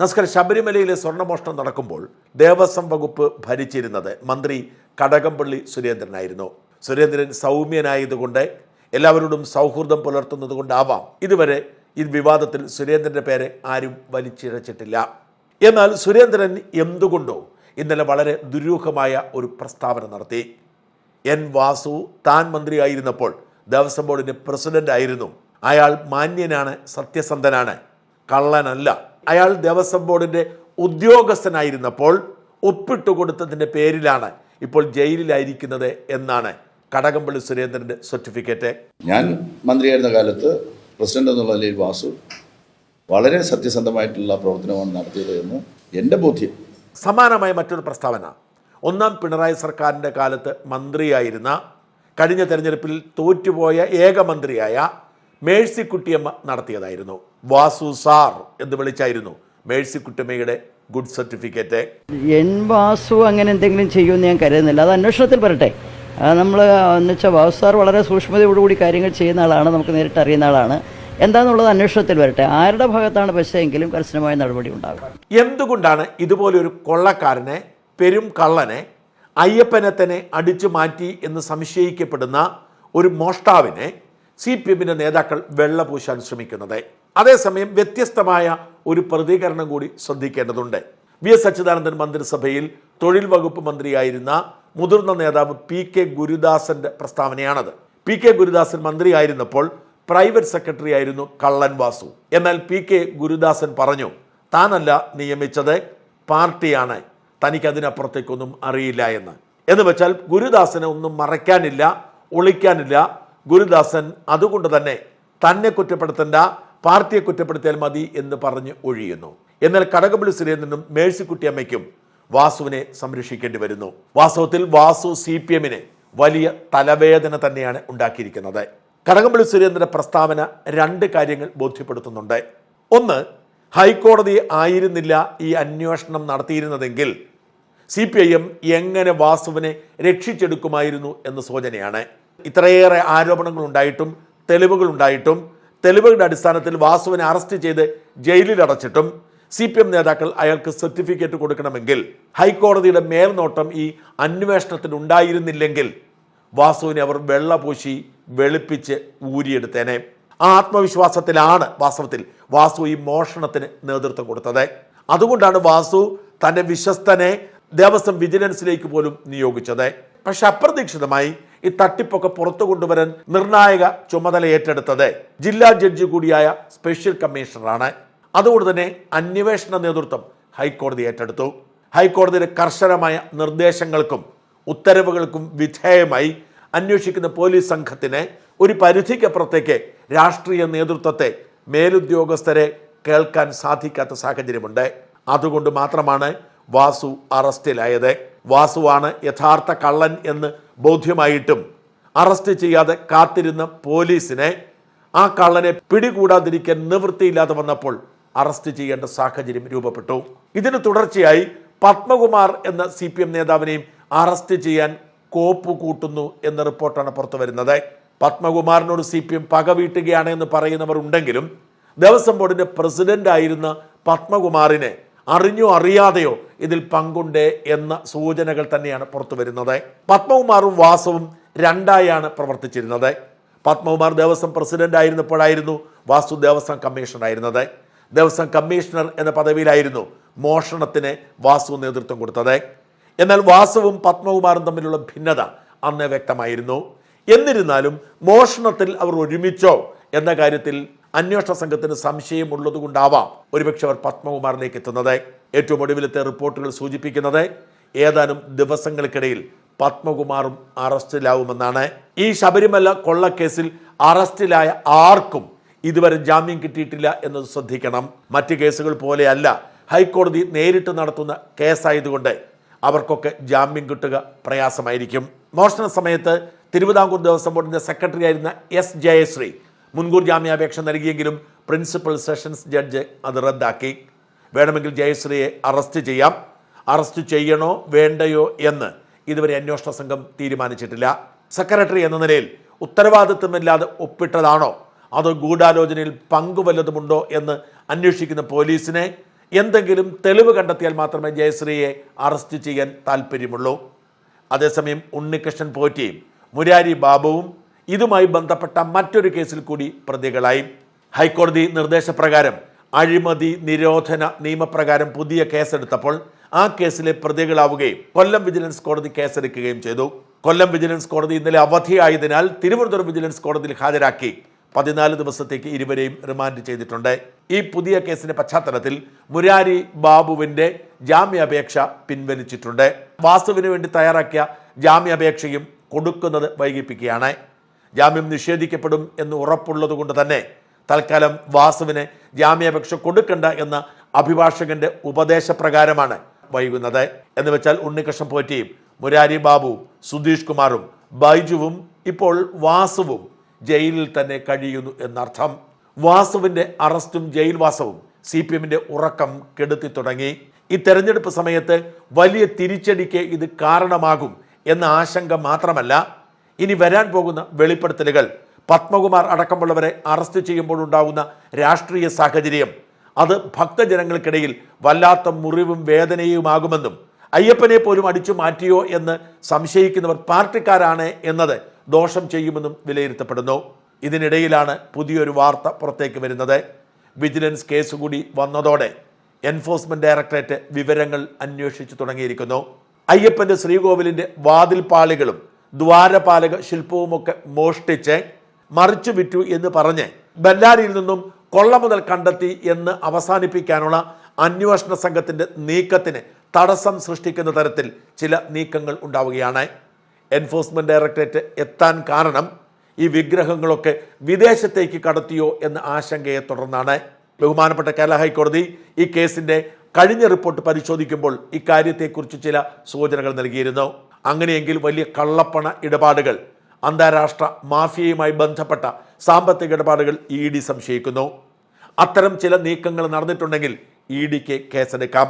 നമസ്കാരം. ശബരിമലയിലെ സ്വർണമോഷണം നടക്കുമ്പോൾ ദേവസ്വം വകുപ്പ് ഭരിച്ചിരുന്നത് മന്ത്രി കടകംപള്ളി സുരേന്ദ്രനായിരുന്നു. സുരേന്ദ്രൻ സൗമ്യനായതുകൊണ്ട് എല്ലാവരോടും സൗഹൃദം പുലർത്തുന്നത് കൊണ്ടാവാം ഇതുവരെ ഈ വിവാദത്തിൽ സുരേന്ദ്രന്റെ പേര് ആരും വലിച്ചിഴച്ചിട്ടില്ല. എന്നാൽ സുരേന്ദ്രൻ എന്തുകൊണ്ടോ ഇന്നലെ വളരെ ദുരൂഹമായ ഒരു പ്രസ്താവന നടത്തി. എൻ വാസു താൻ മന്ത്രിയായിരുന്നപ്പോൾ ദേവസ്വം ബോർഡിന്റെ പ്രസിഡന്റ് ആയിരുന്നു അയാൾ മാന്യനാണ് സത്യസന്ധനാണ് കള്ളനല്ല. അയാൾ ദേവസ്വം ബോർഡിന്റെ ഉദ്യോഗസ്ഥനായിരുന്നപ്പോൾ ഒപ്പിട്ട് കൊടുത്തതിന്റെ പേരിലാണ് ഇപ്പോൾ ജയിലിലായിരിക്കുന്നത് എന്നാണ് കടകംപള്ളി സുരേന്ദ്രന്റെ സർട്ടിഫിക്കറ്റ്. ഞാൻ മന്ത്രിയായിരുന്ന കാലത്ത് പ്രസിഡന്റ് എന്നുള്ള നിലയിൽ വാസു വളരെ സത്യസന്ധമായിട്ടുള്ള പ്രവർത്തനമാണ് നടത്തിയത് എന്ന് എന്റെ ബോധ്യം. സമാനമായ മറ്റൊരു പ്രസ്താവന. ഒന്നാം പിണറായി സർക്കാരിന്റെ കാലത്ത് മന്ത്രിയായിരുന്ന കഴിഞ്ഞ തെരഞ്ഞെടുപ്പിൽ തോറ്റുപോയ ഏക മന്ത്രിയായ മേഴ്സിക്കുട്ടിയമ്മ നടത്തിയതായിരുന്നു. വാസു സാർ എന്ന് വിളിച്ചായിരുന്നു മേഴ്സിക്കുട്ടിയമ്മയുടെ ഗുഡ് സർട്ടിഫിക്കറ്റ്. എൻ വാസു അങ്ങനെ എന്തെങ്കിലും ചെയ്യുമെന്ന് ഞാൻ കരുതുന്നില്ല. അത് അന്വേഷണത്തിൽ വരട്ടെ നമ്മൾ എന്ന് വെച്ചാൽ വാസു സാർ വളരെ സൂക്ഷ്മതയോടുകൂടി കാര്യങ്ങൾ ചെയ്യുന്ന ആളാണ് നമുക്ക് നേരിട്ട് അറിയുന്ന ആളാണ്. എന്താണെന്നുള്ളത് അന്വേഷണത്തിൽ വരട്ടെ. ആരുടെ ഭാഗത്താണ് പശയെങ്കിലും കർശനമായ നടപടി ഉണ്ടാകും എന്തുകൊണ്ടാണ് ഇതുപോലെ ഒരു കൊള്ളക്കാരനെ പെരും കള്ളനെ അയ്യപ്പനെ തന്നെ അടിച്ചു മാറ്റി എന്ന് സംശയിക്കപ്പെടുന്ന ഒരു മോഷ്ടാവിനെ സി പി എമ്മിന്റെ നേതാക്കൾ വെള്ളപൂശാൻ ശ്രമിക്കുന്നത്. അതേസമയം വ്യത്യസ്തമായ ഒരു പ്രതികരണം കൂടി ശ്രദ്ധിക്കേണ്ടതുണ്ട്. വി എസ് അച്യുതാനന്ദൻ മന്ത്രിസഭയിൽ തൊഴിൽ വകുപ്പ് മന്ത്രിയായിരുന്ന മുതിർന്ന നേതാവ് പി കെ ഗുരുദാസന്റെ പ്രസ്താവനയാണത്. പി കെ ഗുരുദാസൻ മന്ത്രിയായിരുന്നപ്പോൾ പ്രൈവറ്റ് സെക്രട്ടറി ആയിരുന്നു കള്ളൻ വാസു. എന്നാൽ പി കെ ഗുരുദാസൻ പറഞ്ഞു താനല്ല നിയമിച്ചത് പാർട്ടിയാണ്. തനിക്ക് അതിനപ്പുറത്തേക്കൊന്നും അറിയില്ല എന്ന്. എന്ന് വെച്ചാൽ ഗുരുദാസനെ ഒന്നും മറയ്ക്കാനില്ല ഒളിക്കാനില്ല ഗുരുദാസൻ അതുകൊണ്ട് തന്നെ തന്നെ കുറ്റപ്പെടുത്തേണ്ട പാർട്ടിയെ കുറ്റപ്പെടുത്തിയാൽ മതി എന്ന് പറഞ്ഞ് ഒഴിയുന്നു. എന്നാൽ കടകപ്പള്ളി സുരേന്ദ്രനും മേഴ്സിക്കുട്ടിയമ്മയ്ക്കും വാസുവിനെ സംരക്ഷിക്കേണ്ടി വരുന്നു. വാസ്തവത്തിൽ വാസു സി പി എമ്മിന് വലിയ തലവേദന തന്നെയാണ് ഉണ്ടാക്കിയിരിക്കുന്നത്. കടകംപള്ളി സുരേന്ദ്രന്റെ പ്രസ്താവന രണ്ട് കാര്യങ്ങൾ ബോധ്യപ്പെടുത്തുന്നുണ്ട്. ഒന്ന് ഹൈക്കോടതി ആയിരുന്നില്ല ഈ അന്വേഷണം നടത്തിയിരുന്നതെങ്കിൽ സി പി ഐ എം എങ്ങനെ വാസുവിനെ രക്ഷിച്ചെടുക്കുമായിരുന്നു എന്ന സൂചനയാണ്. ഇത്രയേറെ ആരോപണങ്ങൾ ഉണ്ടായിട്ടും തെളിവുകൾ ഉണ്ടായിട്ടും തെളിവുകളുടെ അടിസ്ഥാനത്തിൽ വാസുവിനെ അറസ്റ്റ് ചെയ്ത് ജയിലിൽ അടച്ചിട്ടും സി പി എം നേതാക്കൾ അയാൾക്ക് സർട്ടിഫിക്കറ്റ് കൊടുക്കണമെങ്കിൽ ഹൈക്കോടതിയുടെ മേൽനോട്ടം ഈ അന്വേഷണത്തിന് ഉണ്ടായിരുന്നില്ലെങ്കിൽ വാസുവിനെ അവർ വെള്ളപൂശി വെളുപ്പിച്ച് ഊരിയെടുത്തേനെ. ആ ആത്മവിശ്വാസത്തിലാണ് വാസ്തവത്തിൽ വാസു ഈ മോഷണത്തിന് നേതൃത്വം കൊടുത്തത്. അതുകൊണ്ടാണ് വാസു തന്റെ വിശ്വസ്തനെ ദേവസ്വം വിജിലൻസിലേക്ക് പോലും നിയോഗിച്ചത്. പക്ഷെ അപ്രതീക്ഷിതമായി ഈ തട്ടിപ്പൊക്കെ പുറത്തു കൊണ്ടുവരാൻ നിർണായക ചുമതല ഏറ്റെടുത്തത് ജില്ലാ ജഡ്ജി കൂടിയായ സ്പെഷ്യൽ കമ്മീഷണറാണ്. അതുകൊണ്ട് തന്നെ അന്വേഷണ നേതൃത്വം ഹൈക്കോടതി ഏറ്റെടുത്തു. ഹൈക്കോടതിയുടെ കർശനമായ നിർദ്ദേശങ്ങൾക്കും ഉത്തരവുകൾക്കും വിധേയമായി അന്വേഷിക്കുന്ന പോലീസ് സംഘത്തിന് ഒരു പരിധിക്കപ്പുറത്തേക്ക് രാഷ്ട്രീയ നേതൃത്വത്തെ മേലുദ്യോഗസ്ഥരെ കേൾക്കാൻ സാധിക്കാത്ത സാഹചര്യമുണ്ട്. അതുകൊണ്ട് മാത്രമാണ് വാസു അറസ്റ്റിലായത്. വാസുവാണ് യഥാർത്ഥ കള്ളൻ എന്ന് ബോധ്യമായിട്ടും അറസ്റ്റ് ചെയ്യാതെ കാത്തിരുന്ന പോലീസിനെ ആ കള്ളനെ പിടികൂടാതിരിക്കാൻ നിവൃത്തിയില്ലാതെ വന്നപ്പോൾ അറസ്റ്റ് ചെയ്യേണ്ട സാഹചര്യം രൂപപ്പെട്ടു. ഇതിന് തുടർച്ചയായി പത്മകുമാർ എന്ന സി പി എം നേതാവിനെയും അറസ്റ്റ് ചെയ്യാൻ കോപ്പ് കൂട്ടുന്നു എന്ന റിപ്പോർട്ടാണ് പുറത്തു വരുന്നത്. പത്മകുമാറിനോട് സി പി എം പക വീട്ടുകയാണ് എന്ന് പറയുന്നവർ ഉണ്ടെങ്കിലും ദേവസ്വം ബോർഡിന്റെ പ്രസിഡന്റ് ആയിരുന്ന പത്മകുമാറിനെ അറിഞ്ഞോ അറിയാതെയോ ഇതിൽ പങ്കുണ്ട് എന്ന സൂചനകൾ തന്നെയാണ് പുറത്തു വരുന്നത്. പത്മകുമാറും വാസവും രണ്ടായാണ് പ്രവർത്തിച്ചിരുന്നത്. പത്മകുമാർ ദേവസ്വം പ്രസിഡന്റ് ആയിരുന്നപ്പോഴായിരുന്നു വാസു ദേവസ്വം കമ്മീഷണർ ആയിരുന്നത്. ദേവസ്വം കമ്മീഷണർ എന്ന പദവിയിലായിരുന്നു മോഷണത്തിന് വാസു നേതൃത്വം കൊടുത്തത്. എന്നാൽ വാസുവും പത്മകുമാറും തമ്മിലുള്ള ഭിന്നത അന്ന് വ്യക്തമായിരുന്നു. എന്നിരുന്നാലും മോഷണത്തിൽ അവർ ഒരുമിച്ചോ എന്ന കാര്യത്തിൽ അന്വേഷണ സംഘത്തിന് സംശയമുള്ളതുകൊണ്ടാവാം ഒരുപക്ഷെ അവർ പത്മകുമാറിലേക്ക് എത്തുന്നത്. ഏറ്റവും ഒടുവിലത്തെ റിപ്പോർട്ടുകൾ സൂചിപ്പിക്കുന്നത് ഏതാനും ദിവസങ്ങൾക്കിടയിൽ പത്മകുമാറും അറസ്റ്റിലാവുമെന്നാണ്. ഈ ശബരിമല കൊള്ളക്കേസിൽ അറസ്റ്റിലായ ആർക്കും ഇതുവരെ ജാമ്യം കിട്ടിയിട്ടില്ല എന്നത് ശ്രദ്ധിക്കണം. മറ്റ് കേസുകൾ പോലെയല്ല ഹൈക്കോടതി നേരിട്ട് നടത്തുന്ന കേസായതുകൊണ്ട് അവർക്കൊക്കെ ജാമ്യം കിട്ടുക പ്രയാസമായിരിക്കും. മോഷണ സമയത്ത് തിരുവിതാംകൂർ ദേവസ്വം ബോർഡിന്റെ സെക്രട്ടറി ആയിരുന്ന എസ് ജയശ്രീ മുൻകൂർ ജാമ്യാപേക്ഷ നൽകിയെങ്കിലും പ്രിൻസിപ്പൽ സെഷൻസ് ജഡ്ജ് അത് റദ്ദാക്കി. വേണമെങ്കിൽ ജയശ്രീയെ അറസ്റ്റ് ചെയ്യാം. അറസ്റ്റ് ചെയ്യണോ വേണ്ടയോ എന്ന് ഇതുവരെ അന്വേഷണ സംഘം തീരുമാനിച്ചിട്ടില്ല. സെക്രട്ടറി എന്ന നിലയിൽ ഉത്തരവാദിത്വമില്ലാതെ ഒപ്പിട്ടതാണോ? അതോ ഗൂഢാലോചനയിൽ പങ്കുവല്ലതുമുണ്ടോ എന്ന് അന്വേഷിക്കുന്ന പോലീസിനെ എന്തെങ്കിലും തെളിവ് കണ്ടെത്തിയാൽ മാത്രമേ ജയശ്രീയെ അറസ്റ്റ് ചെയ്യാൻ താല്പര്യമുള്ളൂ. അതേസമയം ഉണ്ണികൃഷ്ണൻ പോറ്റിയും മുരാരി ബാബുവും ഇതുമായി ബന്ധപ്പെട്ട മറ്റൊരു കേസിൽ കൂടി പ്രതികളായി. ഹൈക്കോടതി നിർദ്ദേശപ്രകാരം അഴിമതി നിരോധന നിയമപ്രകാരം പുതിയ കേസെടുത്തപ്പോൾ ആ കേസിലെ പ്രതികളാവുകയും കൊല്ലം വിജിലൻസ് കോടതി കേസെടുക്കുകയും ചെയ്തു. കൊല്ലം വിജിലൻസ് കോടതി ഇന്നലെ അവധിയായതിനാൽ തിരുവനന്തപുരം വിജിലൻസ് കോടതിയിൽ ഹാജരാക്കി പതിനാല് ദിവസത്തേക്ക് ഇരുവരെയും റിമാൻഡ് ചെയ്തിട്ടുണ്ട്. ഈ പുതിയ കേസിന്റെ പശ്ചാത്തലത്തിൽ മുരാരി ബാബുവിന്റെ ജാമ്യാപേക്ഷ പിൻവലിച്ചിട്ടുണ്ട്. വാസുവിന് വേണ്ടി തയ്യാറാക്കിയ ജാമ്യാപേക്ഷയും കൊടുക്കുന്നത് വൈകിപ്പിക്കുകയാണ്. ജാമ്യം നിഷേധിക്കപ്പെടും എന്ന് ഉറപ്പുള്ളത് കൊണ്ട് തന്നെ തൽക്കാലം വാസുവിന് ജാമ്യാപേക്ഷ കൊടുക്കണ്ട എന്ന അഭിഭാഷകന്റെ ഉപദേശപ്രകാരമാണ് വൈകുന്നത്. എന്ന് വെച്ചാൽ ഉണ്ണികൃഷ്ണൻ പോറ്റിയും മുരാരി ബാബു സുധീഷ് കുമാറും ബൈജുവും ഇപ്പോൾ വാസുവും ജയിലിൽ തന്നെ കഴിയുന്നു എന്നർത്ഥം. വാസുവിന്റെ അറസ്റ്റും ജയിൽവാസവും സി പി എമ്മിന്റെ ഉറക്കം കെടുത്തി തുടങ്ങി. ഈ തെരഞ്ഞെടുപ്പ് സമയത്ത് വലിയ തിരിച്ചടിക്ക് ഇത് കാരണമാകും എന്ന ആശങ്ക മാത്രമല്ല ഇനി വരാൻ പോകുന്ന വെളിപ്പെടുത്തലുകൾ. പത്മകുമാർ അടക്കമുള്ളവരെ അറസ്റ്റ് ചെയ്യുമ്പോൾ ഉണ്ടാകുന്ന രാഷ്ട്രീയ സാഹചര്യം. അത് ഭക്തജനങ്ങൾക്കിടയിൽ വല്ലാത്ത മുറിവും വേദനയുമാകുമെന്നും അയ്യപ്പനെ പോലും അടിച്ചു മാറ്റിയോ എന്ന് സംശയിക്കുന്നവർ പാർട്ടിക്കാരാണ് എന്നത് ദോഷം ചെയ്യുമെന്നും വിലയിരുത്തപ്പെടുന്നു. ഇതിനിടയിലാണ് പുതിയൊരു വാർത്ത പുറത്തേക്ക് വരുന്നത്. വിജിലൻസ് കേസ് കൂടി വന്നതോടെ എൻഫോഴ്സ്മെന്റ് ഡയറക്ടറേറ്റ് വിവരങ്ങൾ അന്വേഷിച്ചു തുടങ്ങിയിരിക്കുന്നു. അയ്യപ്പന്റെ ശ്രീകോവിലിന്റെ വാതിൽപാളികളും ദ്വാരപാലക ശില്പവുമൊക്കെ മോഷ്ടിച്ച് മറിച്ചു വിറ്റു എന്ന് പറഞ്ഞ് ബല്ലാരിയിൽ നിന്നും കൊള്ള മുതൽ കണ്ടെത്തി എന്ന് അവസാനിപ്പിക്കാനുള്ള അന്വേഷണ സംഘത്തിന്റെ നീക്കത്തിന് തടസ്സം സൃഷ്ടിക്കുന്ന തരത്തിൽ ചില നീക്കങ്ങൾ ഉണ്ടാവുകയാണ്. എൻഫോഴ്സ്മെന്റ് ഡയറക്ടറേറ്റ് എത്താൻ കാരണം ഈ വിഗ്രഹങ്ങളൊക്കെ വിദേശത്തേക്ക് കടത്തിയോ എന്ന ആശങ്കയെ തുടർന്നാണ്. ബഹുമാനപ്പെട്ട കേരള ഹൈക്കോടതി ഈ കേസിന്റെ കഴിഞ്ഞ റിപ്പോർട്ട് പരിശോധിക്കുമ്പോൾ ഇക്കാര്യത്തെക്കുറിച്ച് ചില സൂചനകൾ നൽകിയിരുന്നു. അങ്ങനെയെങ്കിൽ വലിയ കള്ളപ്പണ ഇടപാടുകൾ. അന്താരാഷ്ട്ര മാഫിയയുമായി ബന്ധപ്പെട്ട സാമ്പത്തിക ഇടപാടുകൾ ഇ ഡി സംശയിക്കുന്നു. അത്തരം ചില നീക്കങ്ങൾ നടന്നിട്ടുണ്ടെങ്കിൽ ഇ ഡിക്ക് കേസെടുക്കാം.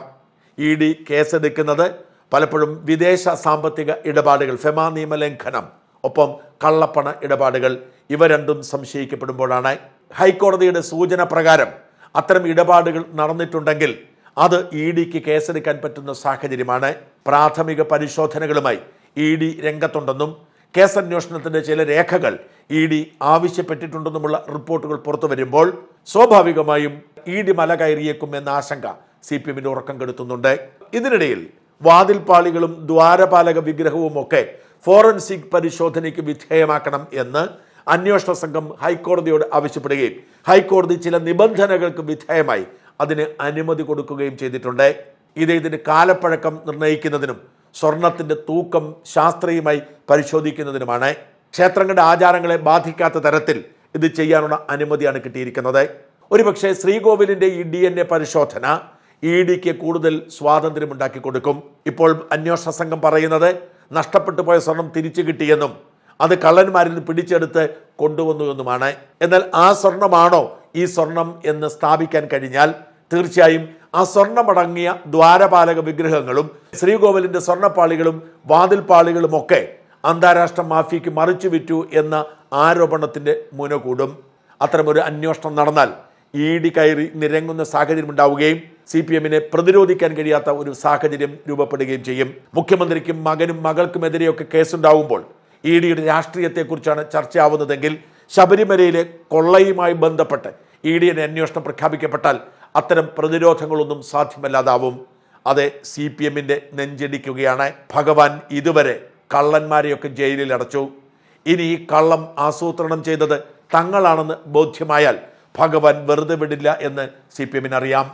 ഇ ഡി കേസെടുക്കുന്നത് പലപ്പോഴും വിദേശ സാമ്പത്തിക ഇടപാടുകൾ ഫെമാ നിയമലംഘനം ഒപ്പം കള്ളപ്പണ ഇടപാടുകൾ ഇവ രണ്ടും സംശയിക്കപ്പെടുമ്പോഴാണ്. ഹൈക്കോടതിയുടെ സൂചന പ്രകാരം അത്തരം ഇടപാടുകൾ നടന്നിട്ടുണ്ടെങ്കിൽ അത് ഇ ഡിക്ക് കേസെടുക്കാൻ പറ്റുന്ന സാഹചര്യമാണ്. പ്രാഥമിക പരിശോധനകളുമായി ഇ ഡി രംഗത്തുണ്ടെന്നും കേസന്വേഷണത്തിന്റെ ചില രേഖകൾ ഇ ഡി ആവശ്യപ്പെട്ടിട്ടുണ്ടെന്നുമുള്ള റിപ്പോർട്ടുകൾ പുറത്തു വരുമ്പോൾ സ്വാഭാവികമായും ഇ ഡി മല കയറിയേക്കും എന്ന ആശങ്ക സി പി എമ്മിന് ഉറക്കം കെടുത്തുന്നുണ്ട്. ഇതിനിടയിൽ വാതിൽപാളികളും ദ്വാരപാലക വിഗ്രഹവും ഒക്കെ ഫോറൻസിക് പരിശോധനയ്ക്ക് വിധേയമാക്കണം എന്ന് അന്വേഷണ സംഘം ഹൈക്കോടതിയോട് ആവശ്യപ്പെടുകയും ഹൈക്കോടതി ചില നിബന്ധനകൾക്ക് വിധേയമായി അതിന് അനുമതി കൊടുക്കുകയും ചെയ്തിട്ടുണ്ട്. ഇത് ഇതിന്റെ കാലപ്പഴക്കം നിർണയിക്കുന്നതിനും സ്വർണത്തിന്റെ തൂക്കം ശാസ്ത്രീയമായി പരിശോധിക്കുന്നതിനുമാണ്. ക്ഷേത്രങ്ങളുടെ ആചാരങ്ങളെ ബാധിക്കാത്ത തരത്തിൽ ഇത് ചെയ്യാനുള്ള അനുമതിയാണ് കിട്ടിയിരിക്കുന്നത്. ഒരുപക്ഷെ ശ്രീകോവിലിന്റെ ഈ ഡി എൻ എ പരിശോധന ഇ ഡിക്ക് കൂടുതൽ സ്വാതന്ത്ര്യമുണ്ടാക്കി കൊടുക്കും. ഇപ്പോൾ അന്വേഷണ സംഘം പറയുന്നത് നഷ്ടപ്പെട്ടു പോയ സ്വർണം തിരിച്ചു കിട്ടിയെന്നും അത് കള്ളന്മാരിൽ നിന്ന് പിടിച്ചെടുത്ത് കൊണ്ടുവന്നു എന്നുമാണ്. എന്നാൽ ആ സ്വർണമാണോ ഈ സ്വർണം എന്ന് സ്ഥാപിക്കാൻ കഴിഞ്ഞാൽ തീർച്ചയായും ആ സ്വർണമടങ്ങിയ ദ്വാരപാലക വിഗ്രഹങ്ങളും ശ്രീകോവിലിന്റെ സ്വർണപ്പാളികളും വാതിൽപ്പാളികളും ഒക്കെ അന്താരാഷ്ട്ര മാഫിയയ്ക്ക് മറിച്ചു വിറ്റു എന്ന ആരോപണത്തിന്റെ മുന കൂടും അത്തരമൊരു അന്വേഷണം നടന്നാൽ ഇ ഡി കയറി നിരങ്ങുന്ന സാഹചര്യം ഉണ്ടാവുകയും സി പി എമ്മിനെ പ്രതിരോധിക്കാൻ കഴിയാത്ത ഒരു സാഹചര്യം രൂപപ്പെടുകയും ചെയ്യും. മുഖ്യമന്ത്രിക്കും മകനും മകൾക്കുമെതിരെയൊക്കെ കേസുണ്ടാവുമ്പോൾ ഇ ഡിയുടെ രാഷ്ട്രീയത്തെക്കുറിച്ചാണ് ചർച്ചയാവുന്നതെങ്കിൽ ശബരിമലയിലെ കൊള്ളയുമായി ബന്ധപ്പെട്ട് ഇ ഡിയുടെ അന്വേഷണം പ്രഖ്യാപിക്കപ്പെട്ടാൽ അത്തരം പ്രതിരോധങ്ങളൊന്നും സാധ്യമല്ലാതാവും. അതെ സി പി എമ്മിന്റെ നെഞ്ചിടിക്കുകയാണ്. ഭഗവാൻ ഇതുവരെ കള്ളന്മാരെയൊക്കെ ജയിലിൽ അടച്ചു. ഇനി ഈ കള്ളം ആസൂത്രണം ചെയ്തത് തങ്ങളാണെന്ന് ബോധ്യമായാൽ ഭഗവാൻ വെറുതെ വിടില്ല എന്ന് സി പി എമ്മിനറിയാം